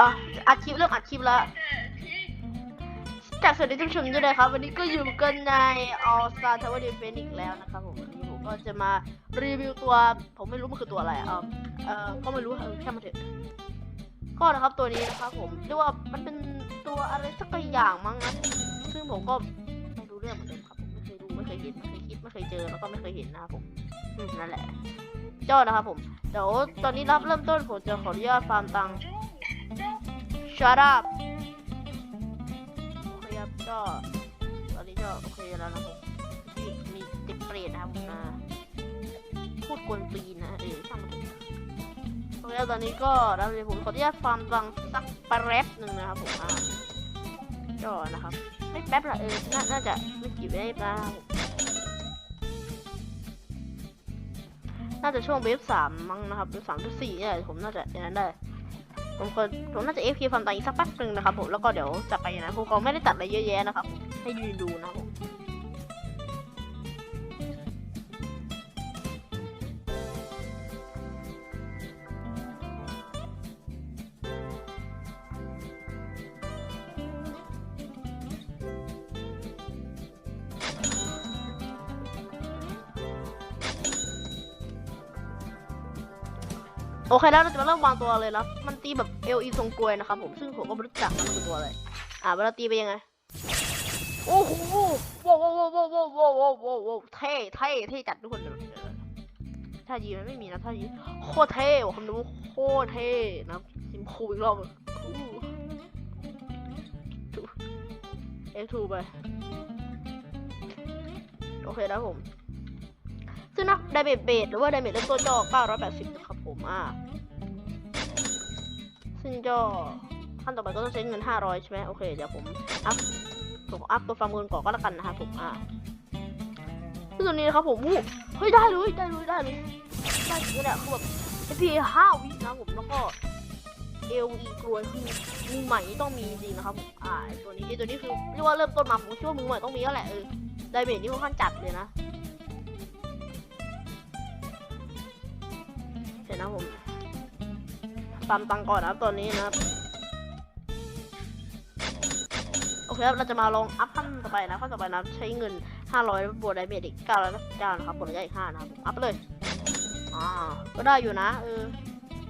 อะอัดคลิปเริ่มอัดคลิปแล้วจากสวัสดีท่านผู้ชมด้วยนะครับ วันนี้ก็อยู่กันใน All Star Tower Defense อีกแล้วนะครับผมวันนี้ผมก็จะมารีวิวตัว ผมไม่รู้มันคือตัวอะไรอะเออเออก็ไม่รู้แค่มาเถอะก็นะครับตัวนี้นะครับผมเรียกว่ามันเป็นตัวอะไรสักอย่างมั้งนะซึ่งผมก็ไม่รู้เรื่องเหมือนกันครับผมไม่เคยรู้ไม่เคยคิดไม่เคยคิดไม่เคยเจอแล้วก็ไม่เคยเห็นนะครับผมนั่นแหละเจ้านะครับผมเดี๋ยวตอนนี้รับเริ่มต้นผมจะขออนุญาตฟาร์มตัง shut up โอเคครับก็ตอนนี้ก็โอเคแล้วนะผมที่มีติดเปรตนะครับผมนะพูดกวนตีนนะเออช่างมันเถอะโอเคตอนนี้ก็แล้วเดี๋ยผมขออนุญาตฟาร์มตังสักแป๊บหนึ่งนะครับผมอ่าก็นะครับ ไม่แป๊บละเออน่าน่าจะไม่กี่เวฟนะครับผมน่าจะช่วงเวฟสามมั้งนะครับเวฟสามเวฟสี่เนี่ยผมน่าจะอย่างนั้นได้ ผมก็ผมน่าจะเอฟพีฟันตาอีกสักแป๊บหนึ่งนะครับผมแล้วก็เดี๋ยวจะไปนะผมก็ไม่ได้ตัดอะไรเยอะแยะนะครับให้ยืนดูนะครับ โอเคแล้วเราจะมาเริ่มวางตัวเลยนะมันตีแบบเอลอีทรงกลวยนะครับผมซึ่งผมก็ไม่รู้จักมันคือตัวอะไรอ่าเวลาตีไปยังไงโอ้โหว้าวว้าวว้าวว้าวว้าวว้าวว้าวว้าวเท่เท่เท่จัดทุกคนเดี๋ยท่ายีมันไม่มีนะท่ายีโคตรเท่ว่ะคำดูโคตรเท่นะซิมคูอีกรอบเอ็กทูไปโอเคนะผมซึ่งนะไดเมจเบสหรือว่าไดเมจเริ่มต้นก็980นะครับ มอ่าซึ่งก็ขั้นต่อไปก็ต้องใช้เงิน 500 ใช่ไหมโอเค เดี๋ยวผมอัพผมอัพตัวฟาร์มเงินก่อนก็แล้วกันนะครับผมอ่าซึ่งตัวนี้นะครับผมอู้เฮ้ยได้เลยได้เลยได้เลยได้จริงๆแหละคือแบบพีห้าวินะผมแล้วก็เอลีกลวยคือมือใหม่นี่ต้องมีจริงนะครับผมอ่าไอตัวนี้ไอตัวนี้คือเรียกว่าเริ่มต้นมาผมคิดว่ามือใหม่ต้องมีแล้วแหละเออไดเมจนี่ค่อนข้างจัดเลยนะ ดี๋ยวนะผมตามตังก่อนนะครับตอนนี้นะครับ โอเคครับ เราจะมาลองอัพขั้นต่อไปนะขั้นต่อไปนับใช้เงิน 500บวกไดเมจอีก999นะครับบวกระยะอีก5นะครับอัพไปเลยอ่าก็ได้อยู่นะเออ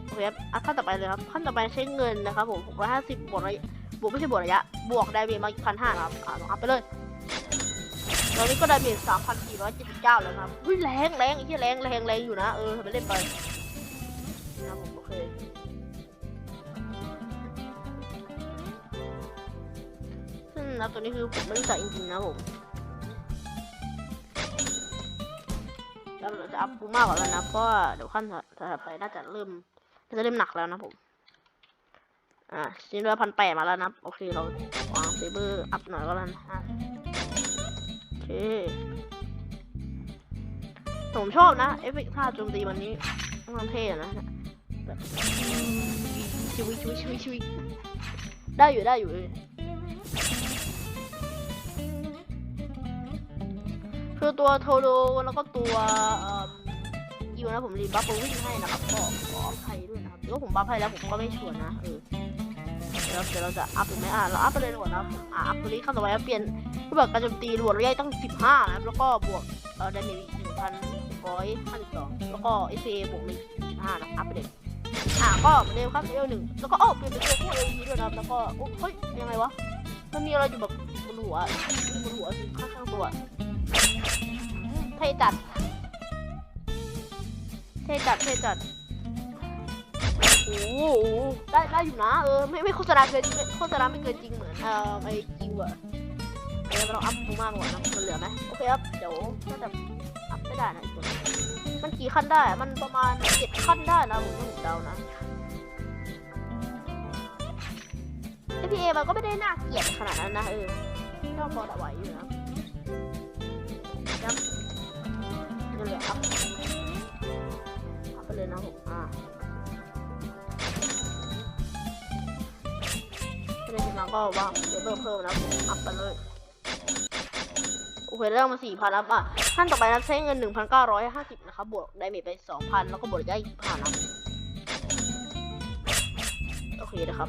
โอเคครับอัพขั้นต่อไปเลยครับขั้นต่อไปใช้เงินนะครับผม650บวกระยะบวกไม่ใช่บวกระยะ บวกไดเมจมาอีก1,500นะครับอ่าลองอัพไปเลยตอนนี้ก็ไดเมจ3,479 แล้วนะครับ อุ้ยแรงแรงไอ้ที่แรงแรงแรงอยู่นะ เออทำไปเล่นไป นะครับผมโอเคซึ่งนะตัวนี้คือผมไม่รู้จักจริงๆนะผมแล้วเราจะอัพปูมากกว่าแล้วนะเพราะเดี๋ยวขั้นถัดไปน่าจะเริ่มน่าจะเริ่มหนักแล้วนะผม อ่าชิ้นละพันแปดมาแล้วนะโอเคเราวางเซเบอร์อัพหน่อยก็แล้วนะโอเคผมชอบนะ เอฟเฟกต์ท่าโจมตีวันนี้มันเท่นะ แบบชิวิชิวิชิวิชิวิได้อยู่ได้อยู่เลยคือตัวโทโดแล้วก็ตัวเอ่อยูนะผมรีบัฟวิ่งให้นะครับก็ขออภัยด้วยนะครับเดี๋ยวผมบัฟให้แล้วผมก็ไม่ชวนนะเออเดี๋ยวเดี๋ยวเราจะอัพหรือไม่อะเราอัพไปเลยดีกว่านะผมอะอัพตัวนี้ขั้นต่อไปแล้วเปลี่ยนรูปแบบการโจมตีรวดระยะตั้ง 15นะครับแล้วก็บวกเอ่อดาเมจอีก1,152แล้วก็เอซีบวกอีก15นะอัพไปเลย อะก็เร็วครับเอลหนึ่งแล้วก็โอ้เปลี่ยนเป็นตัวคู่เอลนี้ด้วยนะครับแล้วก็โอ้เฮ้ยยังไงวะมันมีอะไรอยู่แบบบนหัวบนหัวสิข้างๆตัวเท่จัดเท่จัดเท่จัดโอ้โหได้ได้อยู่นะเออไม่ไม่โฆษณาเกินไม่โฆษณาไม่เกินจริงเหมือนเอ่อไอคิวอะเดี๋ยวเราอัพดูมากกว่านะมันเหลือไหมโอเคครับเดี๋ยวน่าจะ ไม่ได้นะอีกตัวมันกี่ขั้นได้ มันประมาณเจ็ดขั้นได้นะผมว่าผมเดานะพีเอมันก็ไม่ได้น่าเกลียดขนาดนั้นนะเออก็พอแต่ไหวอยู่นะยับเดี๋ยวเหลืออัพอัพไปเลยนะผมอ่าไม่ได้ที่มาก็ว่าเดี๋ยวเพิ่มเพิ่มนะผมอัพไปเลย โอเคเรื่องมาสี่พันแล้วอะขั้นต่อไปนะใช้เงินหนึ่งพันเก้าร้อยห้าสิบนะครับบวกไดเมจไปสองพันแล้วก็บวกได้อีกพันนะโอเคนะครับ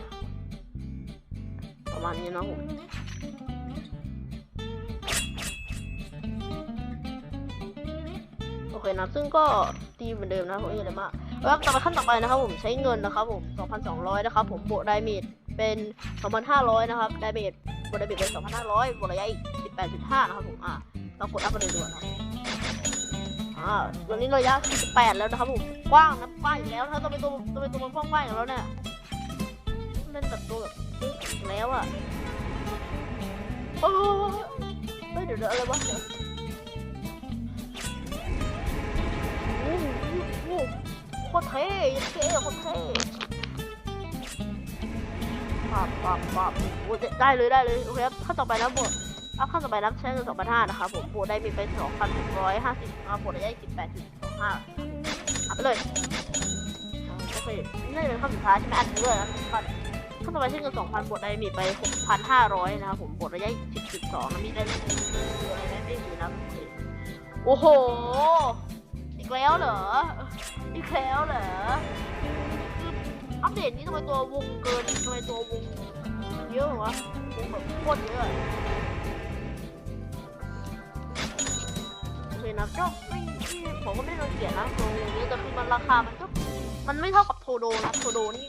ประมาณนี้นะครับผมโอเคนะซึ่งก็ตีเหมือนเดิมนะผมไม่มีอะไรมากแล้วต่อไปขั้นต่อไปนะครับผมใช้เงินนะครับผม 2,200 นะครับผมบวกไดเมจเป็น 2,500 นะครับไดเมจ บวกไดเมจเป็น2,500บวกระยะอีก18.5 นะครับผมอะเรากดอัพไปเลยด่วนครับอ่าวันนี้ระยะ48แล้วนะครับผมกว้างนะกว้างอีกแล้วถ้าต้องเป็นตัวตัวเป็นตัวมันกว้างๆอยู่แล้วเนี่ยเล่นแบบตัวแบบนี้แล้วอะโอ้โหเฮ้ยเดี๋ยวเดี๋ยวอะไรวะเดี๋ยวโอ้โหโอ้โหโคตรเท่ยังเท่โคตรเท่ ปับปับปับโอ้ได้เลยได้เลยโอเคครับขั้นต่อไปนะบวกเอาขั้นต่อไปนับใช้เงินสองพันห้านะครับผมบวกได้มีไปสองพันหกร้อยห้าสิบอาบวกได้สิบแปดจุดสองห้าเอาไปเลยอ่าโอเคนี่เป็นขั้นสุดท้ายใช่ไหมอันนี้ด้วยนะขั้นขั้นต่อไปใช้เงิน2,000บวกได้มีไป6,500นะครับผมบวกระยะ10.2นะมีได้อะไรไหมไม่มีนะโอ้โหอีกแล้วเหรออีกแล้วเหรอ เดตนี้ทำไมตัววงเกินทำไมตัววงเยอะวะวงแบบโคตรเยอะโอเคนะก็ไม่ไม่ผมก็ไม่รังเกียจนะตัววงนี้แต่คือมันราคามันก็มันไม่เท่ากับโทโดนะโทโดนี่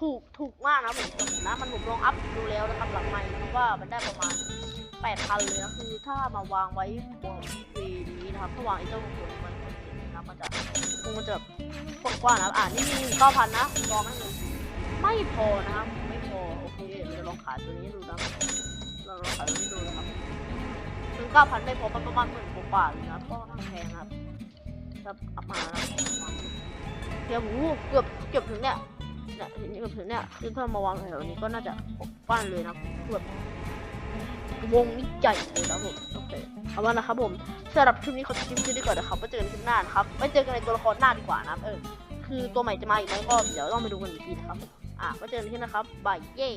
ถูกถูกมากนะผมนะมันผมลองอัพดูแล้วนะครับหลังใหม่เพราะว่ามันได้ประมาณแปดพันเลยนะคือถ้ามาวางไว้บนเวนี้นะครับถ้าวางไอ้เจ้าวงกลมไว้บนเวนี้นะมันจะ วงมันจะกว้างๆนะอ่านี่มีเก้าพันนะลองให้เลยไม่พอนะครับ ไม่พอ โอเคเดี๋ยวลองขายตัวนี้ดูนะเราลองขายตัวนี้ดูนะครับถึงเก้าพันไม่พอมันประมาณหมื่นกว่าบาทเลยนะก็น่าแพงครับครับเอามานะประมาณนี้เกือบหูเกือบเกือบถึงเนี่ยเนี่ยเห็นนี่แบบเนี่ยคือถ้ามาวางแถวนี้ก็น่าจะปั้านเลยนะแบบ วงนี้ใหญ่เลยนะผมโอเคเอาว่านะครับผมสำหรับคลิปนี้ขอคลิปนี้ดีกว่อนนะครับไว้เจอกันคลิปหน้านะครับไว้เจอกันในตัวละครหน้าดีกว่านะเออคือตัวใหม่จะมาอีกไหมก็เดี๋ยวต้องไปดูกันอีกทีนะครับอะไว้เจอกันที่นะครับบายเย่